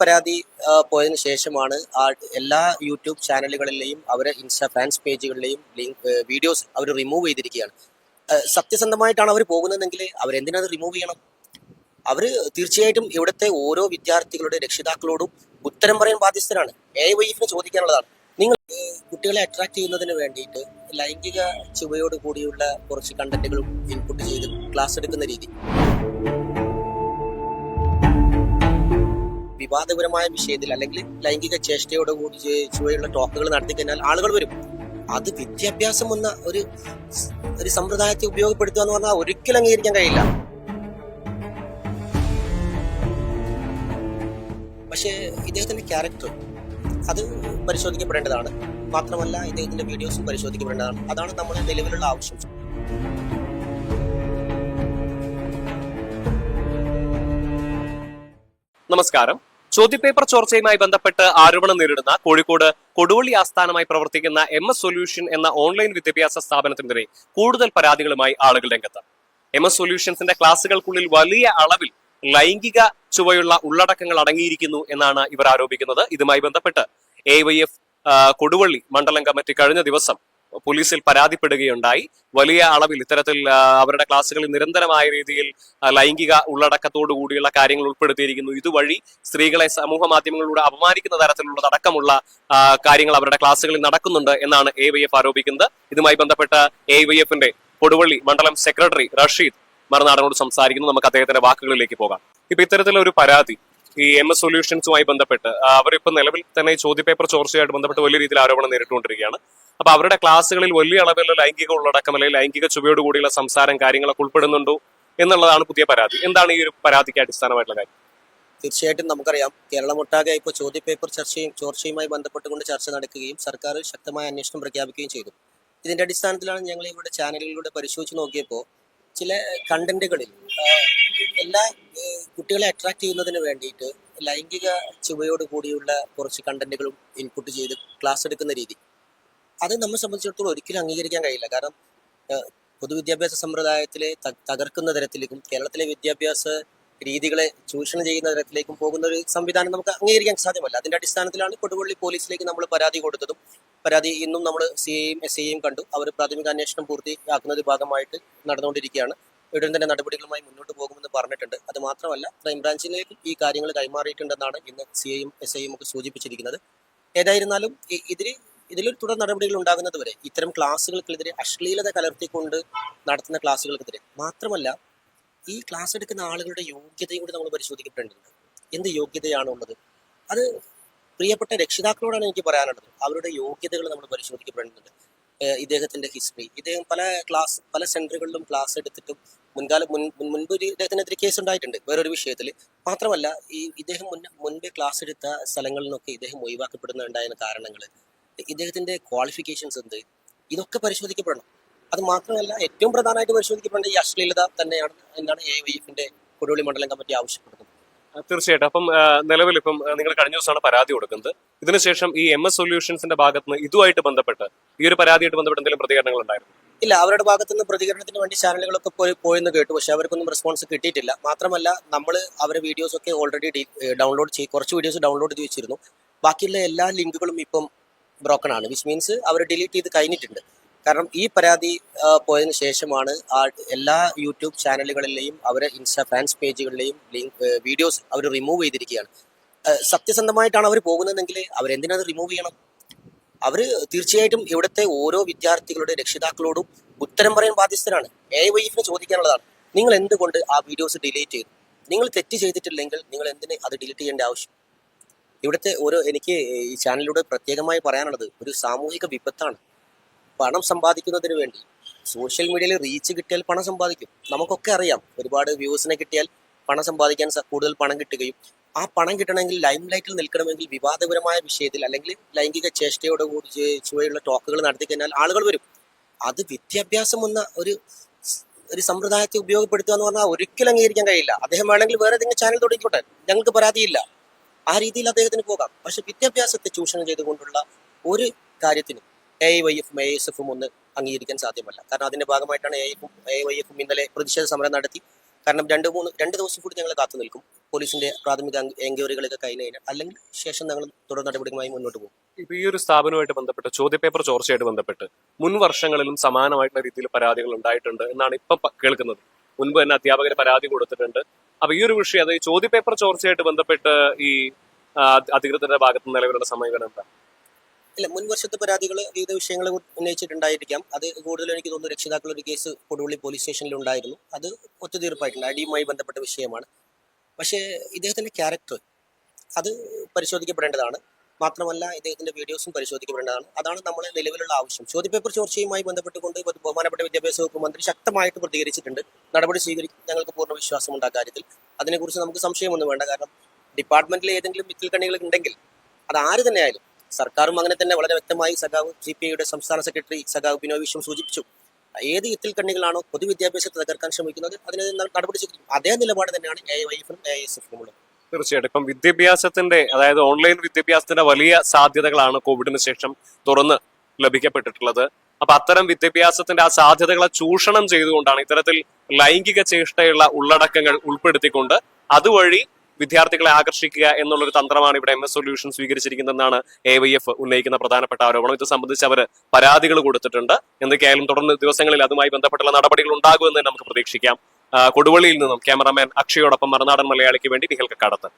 പരാതി പോയതിനു ശേഷമാണ് ആ എല്ലാ യൂട്യൂബ് ചാനലുകളിലെയും അവരെ ഇൻസ്റ്റാ ഫാൻസ് പേജുകളിലെയും ലിങ്ക് വീഡിയോസ് അവർ റിമൂവ് ചെയ്തിരിക്കുകയാണ്. സത്യസന്ധമായിട്ടാണ് അവർ പോകുന്നതെങ്കിൽ അവരെന്തിനത് റിമൂവ് ചെയ്യണം? അവർ തീർച്ചയായിട്ടും ഇവിടുത്തെ ഓരോ വിദ്യാർത്ഥികളുടെ രക്ഷിതാക്കളോടും ഉത്തരം പറയാൻ ബാധ്യസ്ഥരാണ്. എ വൈഫിന് ചോദിക്കാനുള്ളതാണ്. നിങ്ങൾ കുട്ടികളെ അട്രാക്ട് ചെയ്യുന്നതിന് വേണ്ടിയിട്ട് ലൈംഗിക ചുവയോട് കൂടിയുള്ള കുറച്ച് കണ്ടന്റുകളും ഇൻപുട്ട് ചെയ്ത് ക്ലാസ് എടുക്കുന്ന രീതി. വിവാദപരമായ വിഷയത്തിൽ അല്ലെങ്കിൽ ലൈംഗിക ചേഷ്ടയോട് കൂടി ചെ- ചുവയുള്ള ടോക്കുകൾ നടത്തി കഴിഞ്ഞാൽ ആളുകൾ വരും. അത് വിദ്യാഭ്യാസം എന്ന ഒരു ഒരു സമ്പ്രദായത്തെ ഉപയോഗപ്പെടുത്തുക എന്ന് പറഞ്ഞാൽ ഒരിക്കലും അംഗീകരിക്കാൻ കഴിയില്ല. പക്ഷേ ഇദ്ദേഹത്തിന്റെ ക്യാരക്ടർ അത് പരിശോധിക്കപ്പെടേണ്ടതാണ്. മാത്രമല്ല ഇദ്ദേഹത്തിന്റെ വീഡിയോസും പരിശോധിക്കപ്പെടേണ്ടതാണ്. അതാണ് നമ്മുടെ നിലവിലുള്ള ആവശ്യം. നമസ്കാരം. ചോദ്യപേപ്പർ ചോർച്ചയുമായി ബന്ധപ്പെട്ട് ആരോപണം നേരിടുന്ന കോഴിക്കോട് കൊടുവള്ളി ആസ്ഥാനമായി പ്രവർത്തിക്കുന്ന എം എസ് സൊല്യൂഷൻ എന്ന ഓൺലൈൻ വിദ്യാഭ്യാസ സ്ഥാപനത്തിനെതിരെ കൂടുതൽ പരാതികളുമായി ആളുകൾ രംഗത്ത് എം എസ് സൊല്യൂഷൻസിന്റെ ക്ലാസുകൾക്കുള്ളിൽ വലിയ അളവിൽ ലൈംഗിക ചുവയുള്ള ഉള്ളടക്കങ്ങൾ അടങ്ങിയിരിക്കുന്നു എന്നാണ് ഇവർ ആരോപിക്കുന്നത്. ഇതുമായി ബന്ധപ്പെട്ട് എ വൈ എഫ് കൊടുവള്ളി മണ്ഡലം കമ്മിറ്റി കഴിഞ്ഞ ദിവസം പോലീസിൽ പരാതിപ്പെടുകയുണ്ടായി. വലിയ അളവിൽ ഇത്തരത്തിൽ അവരുടെ ക്ലാസ്സുകളിൽ നിരന്തരമായ രീതിയിൽ ലൈംഗിക ഉള്ളടക്കത്തോടു കൂടിയുള്ള കാര്യങ്ങൾ ഉൾപ്പെടുത്തിയിരിക്കുന്നു. ഇതുവഴി സ്ത്രീകളെ സമൂഹ മാധ്യമങ്ങളിലൂടെ അപമാനിക്കുന്ന തരത്തിലുള്ള അടക്കമുള്ള കാര്യങ്ങൾ അവരുടെ ക്ലാസ്സുകളിൽ നടക്കുന്നുണ്ട് എന്നാണ് എ വൈ എഫ് ആരോപിക്കുന്നത്. ഇതുമായി ബന്ധപ്പെട്ട എ വൈ എഫിന്റെ കൊടുവള്ളി മണ്ഡലം സെക്രട്ടറി റഷീദ് മറുനാടനോട് സംസാരിക്കുന്നു. നമുക്ക് അദ്ദേഹത്തിന്റെ വാക്കുകളിലേക്ക് പോകാം. ഇപ്പൊ ഇത്തരത്തിലൊരു പരാതി ഈ എം എസ് സൊല്യൂഷൻസുമായി ബന്ധപ്പെട്ട് അവരിപ്പോ നിലവിൽ തന്നെ ചോദ്യപേപ്പർ ചോർച്ചയായിട്ട് ബന്ധപ്പെട്ട് വലിയ രീതിയിൽ ആരോപണം നേരിട്ടുകൊണ്ടിരിക്കുകയാണ്. അപ്പൊ അവരുടെ ക്ലാസ്സുകളിൽ വലിയ അളവിലുള്ള ലൈംഗിക ഉള്ളടക്കം അല്ലെങ്കിൽ ലൈംഗിക ചുവയോട് കൂടിയുള്ള സംസാരം കാര്യങ്ങളൊക്കെ ഉൾപ്പെടുന്നുണ്ടോ എന്നുള്ളതാണ് പുതിയ പരാതി. എന്താണ് ഈ ഒരു പരാതിക്ക് അടിസ്ഥാനമായിട്ടുള്ള കാര്യം? തീർച്ചയായിട്ടും നമുക്കറിയാം. കേരളമൊട്ടാകെ ഇപ്പോൾ ചോദ്യപേപ്പർ ചർച്ചയും ചോർച്ചയുമായി ബന്ധപ്പെട്ടുകൊണ്ട് ചർച്ച നടക്കുകയും സർക്കാർ ശക്തമായ അന്വേഷണം പ്രഖ്യാപിക്കുകയും ചെയ്തു. ഇതിന്റെ അടിസ്ഥാനത്തിലാണ് ഞങ്ങൾ ഇവിടെ ചാനലുകളിലൂടെ പരിശോധിച്ച് നോക്കിയപ്പോൾ ചില കണ്ടന്റുകളിൽ എല്ലാ കുട്ടികളെ അട്രാക്ട് ചെയ്യുന്നതിന് വേണ്ടിയിട്ട് ലൈംഗിക ചുവയോട് കൂടിയുള്ള കുറച്ച് കണ്ടന്റുകളും ഇൻപുട്ട് ചെയ്ത് ക്ലാസ് എടുക്കുന്ന രീതി. അത് നമ്മെ സംബന്ധിച്ചിടത്തോളം ഒരിക്കലും അംഗീകരിക്കാൻ കഴിയില്ല. കാരണം പൊതുവിദ്യാഭ്യാസ സമ്പ്രദായത്തിലെ തകർക്കുന്ന തരത്തിലേക്കും കേരളത്തിലെ വിദ്യാഭ്യാസ രീതികളെ ചൂഷണം ചെയ്യുന്ന തരത്തിലേക്കും പോകുന്ന ഒരു സംവിധാനം നമുക്ക് അംഗീകരിക്കാൻ സാധ്യമല്ല. അതിന്റെ അടിസ്ഥാനത്തിലാണ് കൊടുവള്ളി പോലീസിലേക്ക് നമ്മൾ പരാതി കൊടുത്തതും പരാതി ഇന്നും നമ്മൾ സി എയും എസ് ഐയും കണ്ടു. അവർ പ്രാഥമിക അന്വേഷണം പൂർത്തിയാക്കുന്നത് ഭാഗമായിട്ട് നടന്നുകൊണ്ടിരിക്കുകയാണ്. ഉടൻ തന്നെ നടപടികളുമായി മുന്നോട്ട് പോകുമെന്ന് പറഞ്ഞിട്ടുണ്ട്. അത് മാത്രമല്ല ക്രൈംബ്രാഞ്ചിലേക്ക് ഈ കാര്യങ്ങൾ കൈമാറിയിട്ടുണ്ടെന്നാണ് ഇന്ന് സി ഐയും എസ് ഐയും ഒക്കെ സൂചിപ്പിച്ചിരിക്കുന്നത്. ഏതായിരുന്നാലും ഇതിന് ഇതിലൊരു തുടർ നടപടികൾ ഉണ്ടാകുന്നത് വരെ ഇത്തരം ക്ലാസ്സുകൾക്കെതിരെ അശ്ലീലത കലർത്തിക്കൊണ്ട് നടത്തുന്ന ക്ലാസ്സുകൾക്കെതിരെ മാത്രമല്ല ഈ ക്ലാസ് എടുക്കുന്ന ആളുകളുടെ യോഗ്യതയും കൂടി നമ്മൾ പരിശോധിക്കപ്പെടേണ്ടതുണ്ട്. എന്ത് യോഗ്യതയാണ് ഉള്ളത്? അത് പ്രിയപ്പെട്ട രക്ഷിതാക്കളോടാണ് എനിക്ക് പറയാനുള്ളത്. അവരുടെ യോഗ്യതകൾ നമ്മൾ പരിശോധിക്കപ്പെടേണ്ടതുണ്ട്. ഇദ്ദേഹത്തിന്റെ ഹിസ്റ്ററി. ഇദ്ദേഹം പല ക്ലാസ് പല സെന്ററുകളിലും ക്ലാസ് എടുത്തിട്ടും മുൻകാല മുൻ മുൻ- മുൻപ് ഒരു ഇദ്ദേഹത്തിനെതിരെ കേസ് ഉണ്ടായിട്ടുണ്ട് വേറൊരു വിഷയത്തിൽ. മാത്രമല്ല ഈ ഇദ്ദേഹം മുൻ മുൻപ് ക്ലാസ് എടുത്ത സ്ഥലങ്ങളിൽ നിന്നൊക്കെ ഇദ്ദേഹം ഒഴിവാക്കപ്പെടുന്നുണ്ടായ കാരണങ്ങൾ ഇദ്ദേഹത്തിന്റെ ക്വാളിഫിക്കേഷൻസ് എന്ത്? ഇതൊക്കെ പരിശോധിക്കപ്പെടണം. അത് മാത്രമല്ല ഏറ്റവും പ്രധാനമായിട്ട് പരിശോധിക്കപ്പെടേണ്ട ഈ അശ്ലീലത തന്നെയാണ് എന്നാണ് എ വൈ എഫിന്റെ കൊടുവള്ളി മണ്ഡലം കമ്മിറ്റി ആവശ്യപ്പെടുന്നത്. തീർച്ചയായിട്ടും. അപ്പം നിലവിൽ ഇപ്പം നിങ്ങൾ കഴിഞ്ഞ ദിവസമാണ് പരാതി കൊടുക്കുന്നത്. ഇതിനുശേഷം ഈ എം എസ് സൊല്യൂഷൻസിന്റെ ഭാഗത്ത് നിന്ന് ഇതുമായിട്ട് ബന്ധപ്പെട്ട് ഈ ഒരു പരാതിയായിട്ട് ബന്ധപ്പെട്ട് എന്തെങ്കിലും പ്രതികരണങ്ങൾ ഉണ്ടായിരുന്നു? ഇല്ല അവരുടെ ഭാഗത്ത് നിന്ന് പ്രതികരണത്തിന് വേണ്ടി ചാനലുകളൊക്കെ പോയി പോയെന്ന് കേട്ടു. പക്ഷെ അവർക്കൊന്നും റെസ്പോൺസ് കിട്ടിയിട്ടില്ല. മാത്രമല്ല നമ്മൾ അവരെ വീഡിയോസ് ഒക്കെ ഓൾറെഡി ഡൗൺലോഡ് ചെയ്ത് കുറച്ച് വീഡിയോസ് ഡൗൺലോഡ് ചെയ്ത് വെച്ചിരുന്നു. ബാക്കിയുള്ള എല്ലാ ലിങ്കുകളും ഇപ്പം ബ്രോക്കൺ ആണ് വിച്ച് മീൻസ് അവർ ഡിലീറ്റ് ചെയ്ത് കഴിഞ്ഞിട്ടുണ്ട്. കാരണം ഈ പരാതി പോയതിന് ശേഷമാണ് ആ എല്ലാ യൂട്യൂബ് ചാനലുകളിലെയും അവരെ ഇൻസ്റ്റാ ഫാൻസ് പേജുകളിലെയും ലിങ്ക് വീഡിയോസ് അവർ റിമൂവ് ചെയ്തിരിക്കുകയാണ്. സത്യസന്ധമായിട്ടാണ് അവർ പോകുന്നതെങ്കിൽ അവരെന്തിനത് റിമൂവ് ചെയ്യണം? അവർ തീർച്ചയായിട്ടും ഇവിടുത്തെ ഓരോ വിദ്യാർത്ഥികളുടെ രക്ഷിതാക്കളോടും ഉത്തരം പറയാൻ ബാധ്യസ്ഥരാണ്. എ വൈഫിന് ചോദിക്കാനുള്ളതാണ്. നിങ്ങൾ എന്തുകൊണ്ട് ആ വീഡിയോസ് ഡിലീറ്റ് ചെയ്തു? നിങ്ങൾ തെറ്റ് ചെയ്തിട്ടില്ലെങ്കിൽ നിങ്ങൾ എന്തിനെ അത് ഡിലീറ്റ് ചെയ്യേണ്ട ആവശ്യം? ഇവിടുത്തെ ഒരു എനിക്ക് ഈ ചാനലിലൂടെ പ്രത്യേകമായി പറയാനുള്ളത് ഒരു സാമൂഹിക വിപത്താണ്. പണം സമ്പാദിക്കുന്നതിന് വേണ്ടി സോഷ്യൽ മീഡിയയിൽ റീച്ച് കിട്ടിയാൽ പണം സമ്പാദിക്കും. നമുക്കൊക്കെ അറിയാം ഒരുപാട് വ്യൂസിനെ കിട്ടിയാൽ പണം സമ്പാദിക്കാൻ കൂടുതൽ പണം കിട്ടുകയും ആ പണം കിട്ടണമെങ്കിൽ ലൈം ലൈറ്റിൽ നിൽക്കണമെങ്കിൽ വിവാദപരമായ വിഷയത്തിൽ അല്ലെങ്കിൽ ലൈംഗിക ചേഷ്ടയോട് കൂടി ചുവയുള്ള ടോക്കുകൾ നടത്തി കഴിഞ്ഞാൽ ആളുകൾ വരും. അത് വിദ്യാഭ്യാസം എന്ന ഒരു ഒരു സമ്പ്രദായത്തെ ഉപയോഗപ്പെടുത്തുക എന്ന് പറഞ്ഞാൽ ഒരിക്കലും അംഗീകരിക്കാൻ കഴിയില്ല. അദ്ദേഹം വേണമെങ്കിൽ വേറെ ഏതെങ്കിലും ചാനൽ തുടങ്ങിക്കോട്ടെ. ഞങ്ങൾക്ക് പരാതിയില്ല. ആ രീതിയിൽ അദ്ദേഹത്തിന് പോകാം. പക്ഷെ വിദ്യാഭ്യാസത്തെ ചൂഷണം ചെയ്തുകൊണ്ടുള്ള ഒരു കാര്യത്തിനും എ വൈ എഫും എ എസ് എഫും ഒന്ന് അംഗീകരിക്കാൻ സാധ്യമല്ല. കാരണം അതിന്റെ ഭാഗമായിട്ടാണ് എ എഫും എ വൈ എഫും ഇന്നലെ പ്രതിഷേധ സമരം നടത്തി. കാരണം രണ്ട് മൂന്ന് രണ്ട് ദിവസം കൂടി ഞങ്ങൾ കാത്തു നിൽക്കും. പോലീസിന്റെ പ്രാഥമിക എൻക്വയറികളൊക്കെ കഴിഞ്ഞ് കഴിഞ്ഞാൽ അല്ലെങ്കിൽ ശേഷം ഞങ്ങൾ തുടർ നടപടികളുമായി മുന്നോട്ട് പോകും. ഇപ്പൊ ഈ ഒരു സ്ഥാപനവുമായിട്ട് ബന്ധപ്പെട്ട് ചോദ്യപേപ്പർ ചോർച്ചയായിട്ട് ബന്ധപ്പെട്ട് മുൻ വർഷങ്ങളിലും സമാനമായിട്ടുള്ള രീതിയിൽ പരാതികൾ ഉണ്ടായിട്ടുണ്ട് എന്നാണ് ഇപ്പൊ കേൾക്കുന്നത്. മുൻപ് തന്നെ അധ്യാപകർ പരാതി കൊടുത്തിട്ടുണ്ട്. അപ്പൊ ഈ ഒരു വിഷയം അത് ചോദ്യ ചോദ്യപേപ്പർ ചോർച്ചയായിട്ട് ബന്ധപ്പെട്ട് ഈ അധികൃതരുടെ ഭാഗത്ത് നിലവിലുള്ള സമീപനം എന്താ? ഇല്ല മുൻ വർഷത്തെ പരാതികൾ വിവിധ വിഷയങ്ങൾ ഉന്നയിച്ചിട്ടുണ്ടായിരിക്കാം. അത് കൂടുതലും എനിക്ക് തോന്നുന്നു രക്ഷിതാക്കൾ ഒരു കേസ് കൊടുവള്ളി പോലീസ് സ്റ്റേഷനിൽ ഉണ്ടായിരുന്നു അത് ഒത്തുതീർപ്പായിട്ടുണ്ട്. അടിയുമായി ബന്ധപ്പെട്ട വിഷയമാണ്. പക്ഷേ ഇദ്ദേഹത്തിന്റെ ക്യാരക്ടർ അത് പരിശോധിക്കപ്പെടേണ്ടതാണ്. മാത്രമല്ല ഇദ്ദേഹത്തിന്റെ വീഡിയോസും പരിശോധിക്കപ്പെടേണ്ടതാണ് അതാണ് നമ്മുടെ നിലവിലുള്ള ആവശ്യം. ചോദ്യപേപ്പർ ചോർച്ചയുമായി ബന്ധപ്പെട്ടുകൊണ്ട് ബഹുമാനപ്പെട്ട വിദ്യാഭ്യാസ വകുപ്പ് മന്ത്രി ശക്തമായിട്ട് പ്രതികരിച്ചിട്ടുണ്ട്. നടപടി സ്വീകരിക്കും ഞങ്ങൾക്ക് പൂർണ വിശ്വാസമുണ്ട് ആ കാര്യത്തിൽ. അതിനെക്കുറിച്ച് നമുക്ക് സംശയമൊന്നും വേണ്ട. കാരണം ഡിപ്പാർട്ട്മെന്റിൽ ഏതെങ്കിലും വിത്തിൽ കണ്ണികൾ ഉണ്ടെങ്കിൽ അത് ആര് തന്നെ ആയാലും സർക്കാരും അങ്ങനെ തന്നെ വളരെ വ്യക്തമായി സഖാവ് സി പി ഐയുടെ സംസ്ഥാന സെക്രട്ടറി സഖാവ് ബിനോയ് വിശ്വം സൂചിപ്പിച്ചു. ഏത് ഇത്തിൽ കണ്ണികളാണോ പൊതുവിദ്യാഭ്യാസത്തെ തകർക്കാൻ ശ്രമിക്കുന്നത് അതിന് നടപടി സ്വീകരിക്കും. അതേ നിലപാട് തന്നെയാണ് എ വൈ എ എസ് തീർച്ചയായിട്ടും. ഇപ്പം വിദ്യാഭ്യാസത്തിന്റെ അതായത് ഓൺലൈൻ വിദ്യാഭ്യാസത്തിന്റെ വലിയ സാധ്യതകളാണ് കോവിഡിന് ശേഷം തുറന്ന് ലഭിക്കപ്പെട്ടിട്ടുള്ളത്. അപ്പൊ അത്തരം വിദ്യാഭ്യാസത്തിന്റെ ആ സാധ്യതകളെ ചൂഷണം ചെയ്തുകൊണ്ടാണ് ഇത്തരത്തിൽ ലൈംഗിക ചേഷ്ടയുള്ള ഉള്ളടക്കങ്ങൾ ഉൾപ്പെടുത്തിക്കൊണ്ട് അതുവഴി വിദ്യാർത്ഥികളെ ആകർഷിക്കുക എന്നുള്ളൊരു തന്ത്രമാണ് ഇവിടെ എം എസ് സൊല്യൂഷൻ സ്വീകരിച്ചിരിക്കുന്നതെന്നാണ് എ വൈ എഫ് ഉന്നയിക്കുന്ന പ്രധാനപ്പെട്ട ആരോപണം. ഇത് സംബന്ധിച്ച് അവർ പരാതികൾ കൊടുത്തിട്ടുണ്ട്. എന്തൊക്കെയായാലും തുടർന്ന് ദിവസങ്ങളിൽ അതുമായി ബന്ധപ്പെട്ടുള്ള നടപടികൾ ഉണ്ടാകുമെന്ന് നമുക്ക് പ്രതീക്ഷിക്കാം. കൊടുവള്ളിയിൽ നിന്നും ക്യാമറാമാൻ അക്ഷയോടൊപ്പം മറുനാടൻ മലയാളിക്ക് വേണ്ടി നിഹൽ കക്കാടത്ത്.